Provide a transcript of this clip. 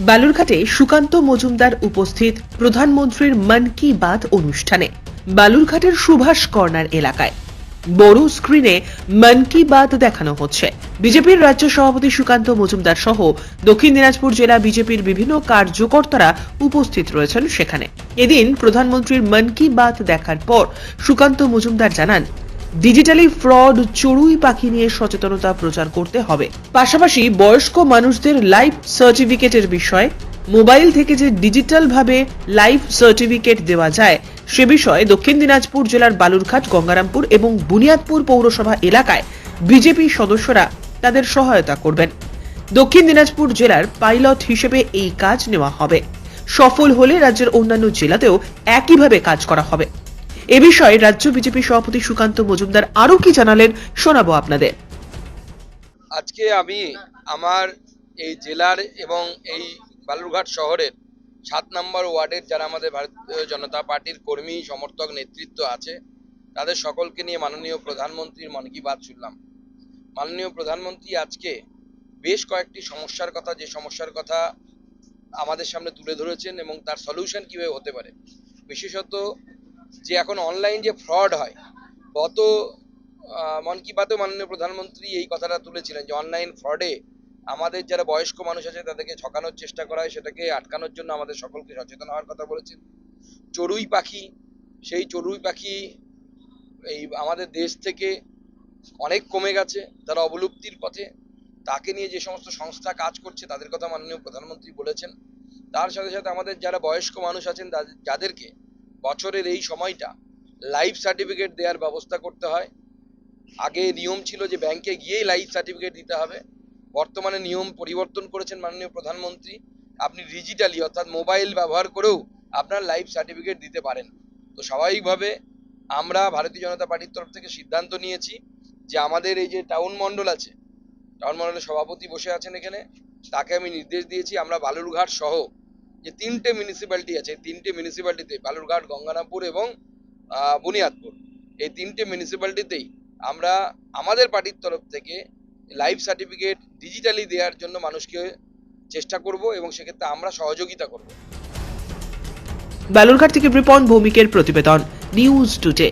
বালুরঘাটে সুকান্ত মজুমদার উপস্থিত প্রধানমন্ত্রীর মন কি বাত অনুষ্ঠানে। বালুরঘাটের সুভাষ কর্নার এলাকায়। বড় স্ক্রিনে মন কি বাত দেখানো হচ্ছে। বিজেপির রাজ্য সভাপতি সুকান্ত মজুমদার সহ দক্ষিণ দিনাজপুর জেলা বিজেপির বিভিন্ন কার্যকর্তারা উপস্থিত রয়েছেন সেখানে। এদিন প্রধানমন্ত্রীর মন কি বাত দেখার পর সুকান্ত মজুমদার জানান ডিজিটালি ফ্রড, চড়ুই পাখি নিয়ে সচেতনতা প্রচার করতে হবে। পাশাপাশি বয়স্ক মানুষদের লাইফ সার্টিফিকেটের বিষয়ে, মোবাইল থেকে যে ডিজিটাল ভাবে লাইফ সার্টিফিকেট দেওয়া যায়, সে বিষয়ে দক্ষিণ দিনাজপুর জেলার বালুরঘাট, গঙ্গারামপুর এবং বুনিয়াদপুর পৌরসভা এলাকায় বিজেপি সদস্যরা তাদের সহায়তা করবেন। দক্ষিণ দিনাজপুর জেলার পাইলট হিসেবে এই কাজ নেওয়া হবে। সফল হলে রাজ্যের অন্যান্য জেলাতেও একইভাবে কাজ করা হবে। এ বিষয়ে রাজ্য বিজেপি সভাপতি সুকান্ত মজুমদার আরও কি জানালেন শোনাবো আপনাদের। আজকে আমি আমার এই জেলার এবং এই বালুরঘাট শহরের সাত নম্বর ওয়ার্ডের যারা আমাদের ভারতীয় জনতা পার্টির কর্মী, সমর্থক, নেতৃত্ব আছে, তাদের সকলকে নিয়ে মাননীয় প্রধানমন্ত্রীর মন কি বাত শুনলাম। মাননীয় প্রধানমন্ত্রী আজকে বেশ কয়েকটি সমস্যার কথা, যে সমস্যার কথা আমাদের সামনে তুলে ধরেছেন এবং তার সলিউশন কীভাবে হতে পারে, বিশেষত যে এখন অনলাইন যে ফ্রড হয়, গত মন কি বাতেও মাননীয় প্রধানমন্ত্রী এই কথাটা তুলেছিলেন যে অনলাইন ফ্রডে আমাদের যারা বয়স্ক মানুষ আছে তাদেরকে ঠকানোর চেষ্টা করা হয়, সেটাকে আটকানোর জন্য আমাদের সকলকে সচেতন হওয়ার কথা বলেছেন। চড়ুই পাখি, সেই চড়ুই পাখি এই আমাদের দেশ থেকে অনেক কমে গেছে, তারা অবলুপ্তির পথে। তাকে নিয়ে যে সমস্ত সংস্থা কাজ করছে, তাদের কথা মাননীয় প্রধানমন্ত্রী বলেছেন। তার সাথে সাথে আমাদের যারা বয়স্ক মানুষ আছেন যাদেরকে বছরের এই সময়টা লাইফ সার্টিফিকেট দেওয়ার ব্যবস্থা করতে হয়। আগে নিয়ম ছিল যে ব্যাংকে গিয়েই লাইফ সার্টিফিকেট দিতে হবে। বর্তমানে নিয়ম পরিবর্তন করেছেন মাননীয় প্রধানমন্ত্রী। আপনি ডিজিটালি অর্থাৎ মোবাইল ব্যবহার করেও আপনার লাইফ সার্টিফিকেট দিতে পারেন। তো স্বাভাবিকভাবে আমরা ভারতীয় জনতা পার্টির তরফ থেকে সিদ্ধান্ত নিয়েছি যে আমাদের এই যে টাউন মণ্ডল আছে টাউন মণ্ডলের সভাপতি বসে আছেন এখানে, তাকে আমি নির্দেশ দিয়েছি। আমরা বালুরঘাট সহ যে তিনটে মিউনিসিপ্যালিটি আছে তিনটে মিউনিসিপ্যালিটিতে বালুরঘাট, গঙ্গারামপুর এবং বুনিয়াদপুর। এই তিনটে মিউনিসিপ্যালিটিতেই আমরা আমাদের পার্টির তরফ থেকে লাইফ সার্টিফিকেট ডিজিটালি দেওয়ার জন্য মানুষকে চেষ্টা করব এবং সেক্ষেত্রে আমরা সহযোগিতা করব। বালুরঘাট থেকে রিপন ভৌমিকের প্রতিবেদন নিউজ টুডে